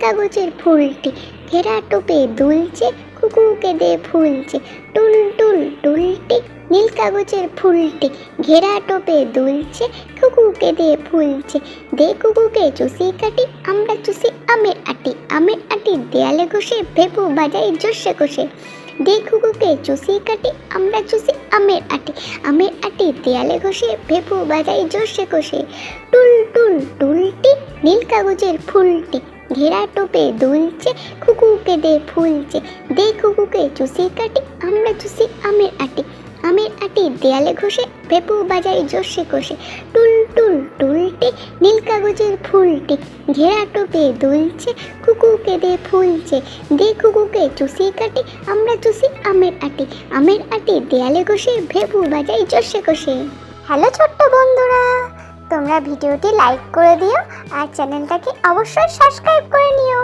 কাগজের ফুলটি। ঘেরা টোপে দুলছে কুকুকে দে ফুলছে। টুল টুল টুলটি, নীল কাগজের ফুলটি। ঘেরা টোপে দুলছে কুকুকে দে ফুলছে। দে কুকুকে চুষি কাটি, আমরা চুষি আমের আটি। আমের আটি দেয়ালে ঘষে, ভেপু বাজাই জোরসে কষে। দে কুকুকে চুষি কাটি, আমরা চুষি আমের আটি। আমের আটি দেয়ালে ঘষে, ভেপু বাজাই জোরসে কষে। টুল টুলটি নীল কাগজের ফুলটি ঘেরা টোপে দুলছে কুকুকে দে ফুলছে। দে কুকুকে চুষি কাটি, আমরা চুষি আমের আটি। আমের আটি দেয়ালে ঘষে, ভেপু বাজাই জোরসে কষে। টুল টুল, টুলটি, নীল কাগজের ফুলটি ঘেরা টোপে দুলছে কুকুকে দে ফুলছে। দে কুকুকে চুষি কাটি, আমরা চুষি আমের আটি। আমের আটি দেয়ালে ঘষে, ভেপু বাজাই জোরসে কষে। হ্যালো ছোট্ট বন্ধুরা তোমরা ভিডিওটি লাইক করে দিও আর চ্যানেলটাকে অবশ্যই সাবস্ক্রাইব করে নিও।